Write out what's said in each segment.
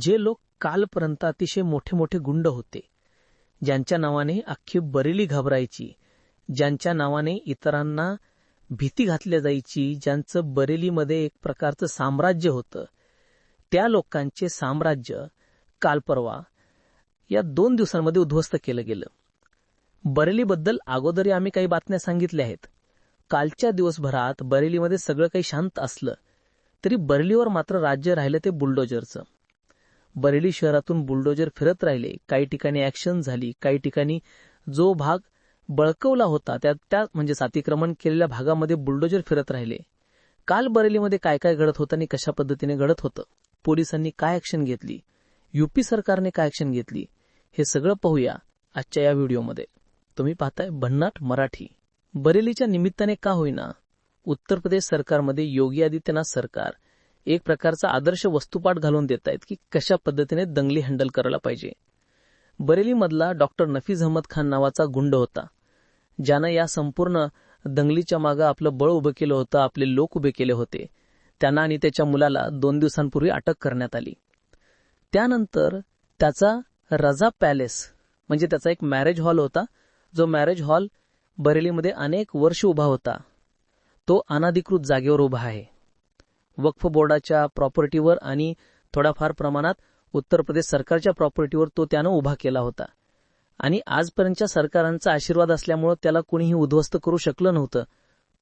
जे लोक कालपर्यंत अतिशय मोठे मोठे गुंड होते ज्यांच्या नावाने अख्खी बरेली घाबरायची ज्यांच्या नावाने इतरांना भीती घातल्या जायची ज्यांचं बरेलीमध्ये एक प्रकारचं साम्राज्य होतं त्या लोकांचे साम्राज्य काल परवा या दोन दिवसांमध्ये उद्ध्वस्त केलं गेलं. बरेलीबद्दल अगोदरही आम्ही काही बातम्या सांगितल्या आहेत. कालच्या दिवसभरात बरेलीमध्ये सगळं काही शांत असलं तरी बरेलीवर मात्र राज्य राहिलं ते बुलडोजरचं. बरेली शहरातून बुलडोजर फिरत राहिले. काही ठिकाणी ऍक्शन झाली काही ठिकाणी जो भाग बळकवला होता त्या त्या म्हणजे अतिक्रमण केलेल्या भागामध्ये बुलडोजर फिरत राहिले. काल बरेलीमध्ये काय काय घडत होतं आणि कशा पद्धतीने घडत होतं? पोलिसांनी काय ऍक्शन घेतली? युपी सरकारने काय ऍक्शन घेतली? हे सगळं पाहूया आजच्या या व्हिडिओमध्ये. तुम्ही पाहताय भन्नाट मराठी. बरेलीच्या निमित्ताने का होईना? उत्तर प्रदेश सरकारमध्ये योगी आदित्यनाथ सरकार. एक प्रकारचा आदर्श वस्तुपाठ घालून देत आहेत की कशा पद्धतीने दंगली हँडल करायला पाहिजे. बरेलीमधला डॉक्टर नफीज अहमद खान नावाचा गुंड होता. ज्यानं या संपूर्ण दंगलीच्या मागं आपलं बळ उभं केलं होतं आपले लोक उभे केले होते. त्यांना आणि त्याच्या मुलाला दोन दिवसांपूर्वी अटक करण्यात आली. त्यानंतर त्याचा रजा पॅलेस म्हणजे त्याचा एक मॅरेज हॉल होता. जो मॅरेज हॉल बरेलीमध्ये अनेक वर्ष उभा होता. तो अनाधिकृत जागेवर उभा आहे. वक्फ बोर्डाच्या प्रॉपर्टीवर आणि थोड्याफार प्रमाणात उत्तर प्रदेश सरकारच्या प्रॉपर्टीवर तो त्यानं उभा केला होता. आणि आजपर्यंतच्या सरकारांचा आशीर्वाद असल्यामुळं त्याला कुणीही उद्ध्वस्त करू शकलं नव्हतं.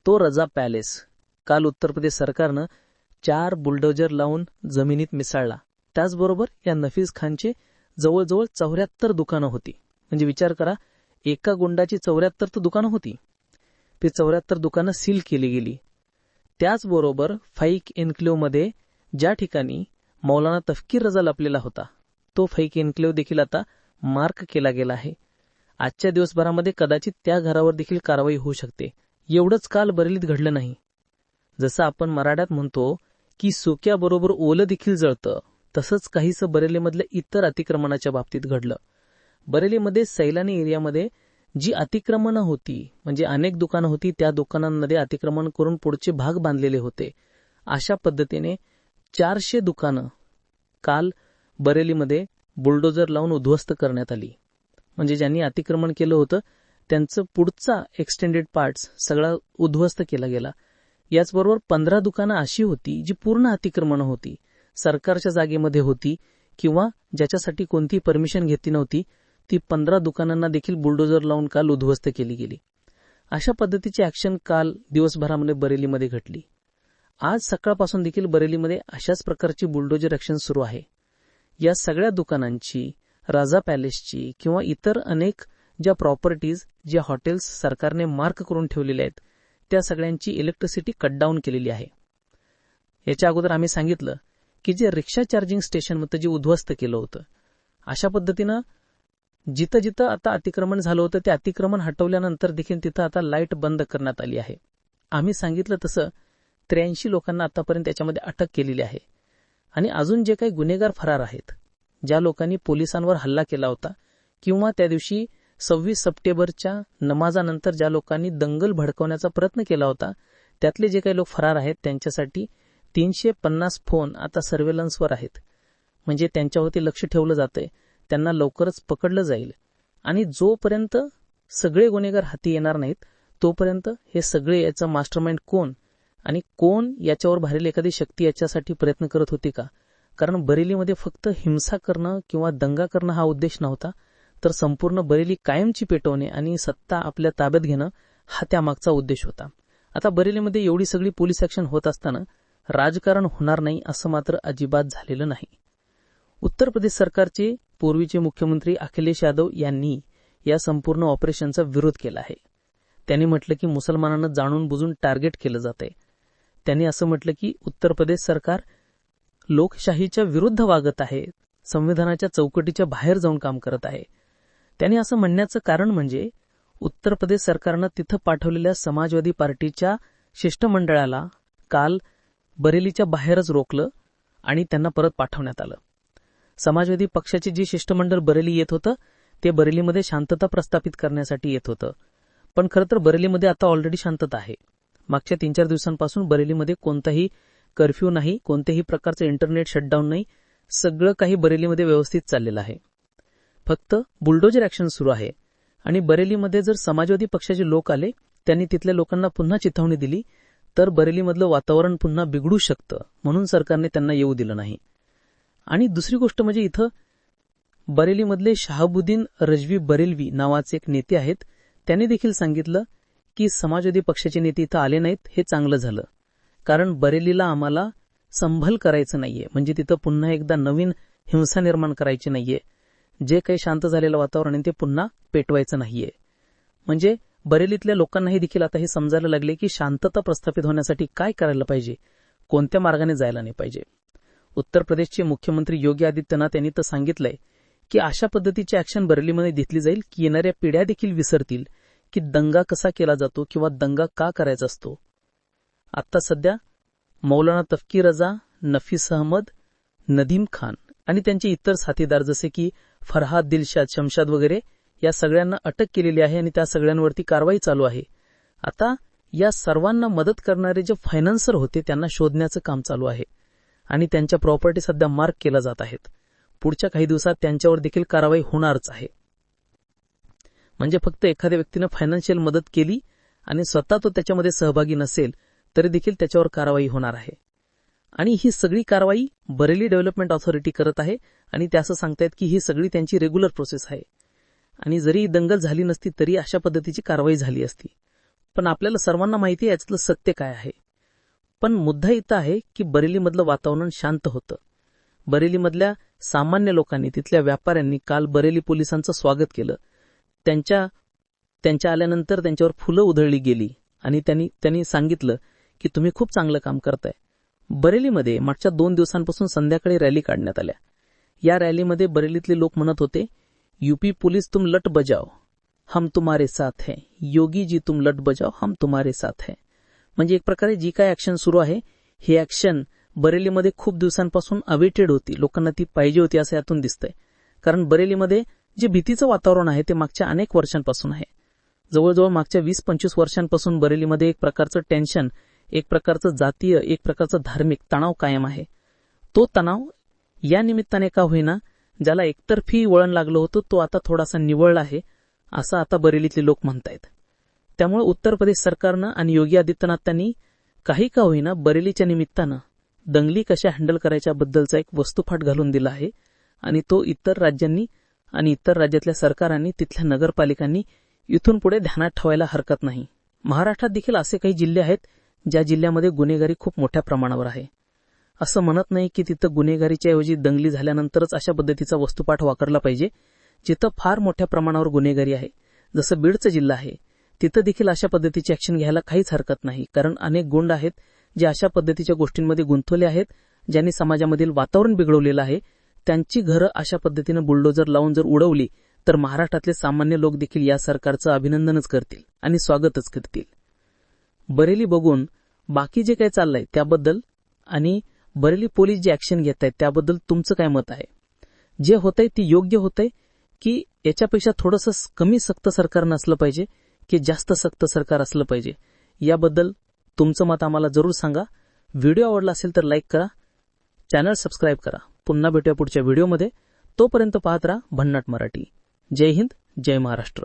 तो रजा पॅलेस. काल उत्तर प्रदेश सरकारनं चार बुलडोजर लावून जमिनीत मिसळला. त्याचबरोबर या नफीज खानचे जवळजवळ चौऱ्याहत्तर दुकानं होती. म्हणजे विचार करा एका गुंडाची चौऱ्याहत्तर तर दुकानं होती. ती चौऱ्याहत्तर दुकानं सील केली गेली. त्याचबरोबर फाईक एन्क्लेव्हमध्ये ज्या ठिकाणी मौलाना तफकीर रजा लपलेला होता तो फाईक एन्क्लेव्ह देखील आता मार्क केला गेला आहे. आजच्या दिवसभरामध्ये कदाचित त्या घरावर देखील कारवाई होऊ शकते. एवढंच काल बरेलीत घडलं नाही. जसं आपण मराठ्यात म्हणतो की सोक्याबरोबर ओलं देखील जळतं तसंच काहीसं बरेलीमधल्या इतर अतिक्रमणाच्या बाबतीत घडलं. बरेलीमध्ये सैलानी एरियामध्ये जी अतिक्रमणं होती म्हणजे अनेक दुकानं होती त्या दुकानांमध्ये अतिक्रमण करून पुढचे भाग बांधलेले होते. अशा पद्धतीने चारशे दुकानं काल बरेलीमध्ये बुलडोजर लावून उद्ध्वस्त करण्यात आली. म्हणजे ज्यांनी अतिक्रमण केलं होतं त्यांचं पुढचा एक्सटेंडेड पार्ट्स सगळा उद्ध्वस्त केला गेला. याचबरोबर पंधरा दुकानं अशी होती जी पूर्ण अतिक्रमणं होती. सरकारच्या जागेमध्ये होती किंवा ज्याच्यासाठी कोणतीही परमिशन घेतली नव्हती ती पंधरा दुकानांना देखील बुलडोजर लावून काल उद्ध्वस्त केली गेली. अशा पद्धतीची अॅक्शन काल दिवसभरामध्ये बरेलीमध्ये घडली. आज सकाळपासून देखील बरेलीमध्ये अशाच प्रकारची बुलडोजर ऍक्शन सुरू आहे. या सगळ्या दुकानांची राजा पॅलेसची किंवा इतर अनेक ज्या प्रॉपर्टीज ज्या हॉटेल्स सरकारने मार्क करून ठेवलेल्या आहेत त्या सगळ्यांची इलेक्ट्रिसिटी कटडाऊन केलेली आहे. याच्या अगोदर आम्ही सांगितलं की जे रिक्षा चार्जिंग स्टेशन जे उद्ध्वस्त केलं होतं अशा पद्धतीनं जिथं जिथं आता अतिक्रमण झालं होतं ते अतिक्रमण हटवल्यानंतर देखील तिथं आता लाइट बंद करण्यात आली आहे. आम्ही सांगितलं तसं त्र्याऐंशी लोकांना आतापर्यंत त्याच्यामध्ये अटक केलेली आहे. आणि अजून जे काही गुन्हेगार फरार आहेत ज्या लोकांनी पोलिसांवर हल्ला केला होता किंवा त्या दिवशी सव्वीस सप्टेंबरच्या नमाजानंतर ज्या लोकांनी दंगल भडकवण्याचा प्रयत्न केला होता त्यातले जे काही लोक फरार आहेत त्यांच्यासाठी तीनशे पन्नास फोन आता सर्वेलन्सवर आहेत. म्हणजे त्यांच्यावरती लक्ष ठेवलं जातंय. त्यांना लवकरच पकडलं जाईल. आणि जोपर्यंत सगळे गुन्हेगार हाती येणार नाहीत तोपर्यंत हे सगळे याचा मास्टरमाइंड कोण आणि कोण याच्यावर भारेल एखादी शक्ती याच्यासाठी प्रयत्न करत होती का? कारण बरेलीमध्ये फक्त हिंसा करणं किंवा दंगा करणं हा उद्देश नव्हता तर संपूर्ण बरेली कायमची पेटवणे आणि सत्ता आपल्या ताब्यात घेणं हा त्यामागचा उद्देश होता. आता बरेलीमध्ये एवढी सगळी पोलीस ॲक्शन होत असताना राजकारण होणार नाही असं मात्र अजिबात झालेलं नाही. उत्तर प्रदेश सरकारचे पूर्वीचे मुख्यमंत्री अखिलेश यादव यांनी या संपूर्ण ऑपरेशनचा विरोध केला आहे. त्यांनी म्हटलं की मुसलमानांना जाणून बुजून टार्गेट केलं जात आहे त्यांनी असं म्हटलं की उत्तर प्रदेश सरकार लोकशाहीच्या विरुद्ध वागत आहे संविधानाच्या चौकटीच्या बाहेर जाऊन काम करत आहे. त्यांनी असं म्हणण्याचं कारण म्हणजे उत्तर प्रदेश सरकारनं तिथं पाठवलेल्या समाजवादी पार्टीच्या शिष्टमंडळाला काल बरेलीच्या बाहेरच रोखलं आणि त्यांना परत पाठवण्यात आलं. समाजवादी पक्षाचे जे शिष्टमंडळ बरेली येत होतं ते बरेलीमध्ये शांतता प्रस्थापित करण्यासाठी येत होतं. पण खरं तर बरेलीमध्ये आता ऑलरेडी शांतता आहे. मागच्या तीन चार दिवसांपासून बरेलीमध्ये कोणताही कर्फ्यू नाही कोणत्याही प्रकारचं इंटरनेट शटडाऊन नाही सगळं काही बरेलीमध्ये व्यवस्थित चाललेलं आहे. फक्त बुलडोजर ॲक्शन सुरू आहे. आणि बरेलीमध्ये जर समाजवादी पक्षाचे लोक आले त्यांनी तिथल्या लोकांना पुन्हा चिथावणी दिली तर बरेलीमधलं वातावरण पुन्हा बिघडू शकतं म्हणून सरकारने त्यांना येऊ दिलं नाही. आणि दुसरी गोष्ट म्हणजे इथं बरेलीमधले शहाबुद्दीन रजवी बरेलवी नावाचे एक नेते आहेत. त्यांनी देखील सांगितलं की समाजवादी पक्षाचे नेते इथं आले नाहीत हे चांगलं झालं. कारण बरेलीला आम्हाला संभल करायचं नाहीये. म्हणजे तिथं पुन्हा एकदा नवीन हिंसा निर्माण करायची नाहीये. जे काही शांत झालेलं वातावरण आहे ते पुन्हा पेटवायचं नाहीये. म्हणजे बरेलीतल्या लोकांनाही देखील आता हे समजायला लागले की शांतता प्रस्थापित होण्यासाठी काय करायला पाहिजे? कोणत्या मार्गाने जायला नाही पाहिजे? उत्तर प्रदेशचे मुख्यमंत्री योगी आदित्यनाथ यांनी तर सांगितलंय की अशा पद्धतीची ऍक्शन बरेलीमध्ये घेतली जाईल की येणाऱ्या पिढ्या देखील विसरतील की दंगा कसा केला जातो किंवा दंगा का करायचा असतो. आता सध्या मौलाना तफकी रजा नफीस अहमद नदीम खान आणि त्यांचे इतर साथीदार जसे की फरहाद दिलशाद शमशाद वगैरे या सगळ्यांना अटक केलेली आहे आणि त्या सगळ्यांवरती कारवाई चालू आहे. आता या सर्वांना मदत करणारे जे फायनान्सर होते त्यांना शोधण्याचं काम चालू आहे. आणि त्यांच्या प्रॉपर्टी सध्या मार्क केल्या जात आहेत. पुढच्या काही दिवसात त्यांच्यावर देखील कारवाई होणारच आहे. म्हणजे फक्त एखाद्या व्यक्तीनं फायनान्शियल मदत केली आणि स्वतः तो त्याच्यामध्ये सहभागी नसेल तरी देखील त्याच्यावर कारवाई होणार आहे. आणि ही सगळी कारवाई बरेली डेव्हलपमेंट ऑथॉरिटी करत आहे आणि ते असं सांगतायत की ही सगळी त्यांची रेग्युलर प्रोसेस आहे. आणि जरी दंगल झाली नसती तरी अशा पद्धतीची कारवाई झाली असती. पण आपल्याला सर्वांना माहिती आहे याच्यातलं सत्य काय आहे. पण मुद्दा इथं आहे की बरेलीमधलं वातावरण शांत होतं. बरेलीमधल्या सामान्य लोकांनी तिथल्या व्यापाऱ्यांनी काल बरेली पोलिसांचं स्वागत केलं. त्यांच्या त्यांच्या आल्यानंतर त्यांच्यावर फुलं उधळली गेली आणि त्यांनी त्यांनी सांगितलं की तुम्ही खूप चांगलं काम करताय. बरेलीमध्ये मागच्या दोन दिवसांपासून संध्याकाळी रॅली काढण्यात आल्या. या रॅलीमध्ये बरेलीतले लोक म्हणत होते यूपी पोलीस तुम लट बजाओ हम तुम्हारे साथ है. योगी जी तुम लट बजाव हम तुम्हारे साथ है. म्हणजे एक प्रकारे जी काय ऍक्शन सुरू आहे ही ऍक्शन बरेलीमध्ये खूप दिवसांपासून अवेटेड होती. लोकांना ती पाहिजे होती असं यातून दिसतंय. कारण बरेलीमध्ये जे भीतीचं वातावरण आहे ते मागच्या अनेक वर्षांपासून आहे. जवळजवळ मागच्या वीस पंचवीस वर्षांपासून बरेलीमध्ये एक प्रकारचं टेन्शन एक प्रकारचं जातीय एक प्रकारचं धार्मिक तणाव कायम आहे. तो तणाव या निमित्ताने का होईना ज्याला एकतर्फी वळण लागलं होतं तो आता थोडासा निवळला आहे असं आता बरेलीतले लोक म्हणतायत. त्यामुळे उत्तर प्रदेश सरकारनं आणि योगी आदित्यनाथ यांनी काही का होईना बरेलीच्या निमित्तानं दंगली कशा हँडल करायच्या बद्दलचा एक वस्तुफाट घालून दिला आहे आणि तो इतर राज्यांनी आणि इतर राज्यातल्या सरकारांनी तिथल्या नगरपालिकांनी इथून पुढे ध्यानात ठेवायला हरकत नाही. महाराष्ट्रात देखील असे काही जिल्हे आहेत ज्या जिल्ह्यामध्ये गुन्हेगारी खूप मोठ्या प्रमाणावर आहे. असं म्हणत नाही की तिथं गुन्हेगारीच्या ऐवजी दंगली झाल्यानंतरच अशा पद्धतीचा वस्तुपाठ वापरला पाहिजे जिथं फार मोठ्या प्रमाणावर गुन्हेगारी आहे. जसं बीडचा जिल्हा आहे तिथं देखील अशा पद्धतीची ऍक्शन घ्यायला काहीच हरकत नाही. कारण अनेक गुंड आहेत जे अशा पद्धतीच्या गोष्टींमध्ये गुंतवले आहेत ज्यांनी समाजामधील वातावरण बिघडवलेलं आहे. त्यांची घरं अशा पद्धतीनं बुलडोजर लावून जर उडवली तर महाराष्ट्रातले सामान्य लोक देखील या सरकारचं अभिनंदनच करतील आणि स्वागतच करतील. बरेली बघून बाकी जे काही चाललंय त्याबद्दल आणि बरेली पोलीस जे अॅक्शन घेत आहेत त्याबद्दल तुमचं काय मत आहे? जे होतंय ते योग्य होतंय की याच्यापेक्षा थोडंसं कमी सक्त सरकार नसलं पाहिजे? की जास्त सक्त सरकार असलं पाहिजे. याबद्दल तुमचं मत आम्हाला जरूर सांगा. व्हिडिओ आवडला असेल तर लाईक करा. चॅनल सबस्क्राईब करा. पुन्हा भेटूया पुढच्या व्हिडिओमध्ये. तोपर्यंत पाहत राहा भन्नाट मराठी. जय हिंद जय महाराष्ट्र.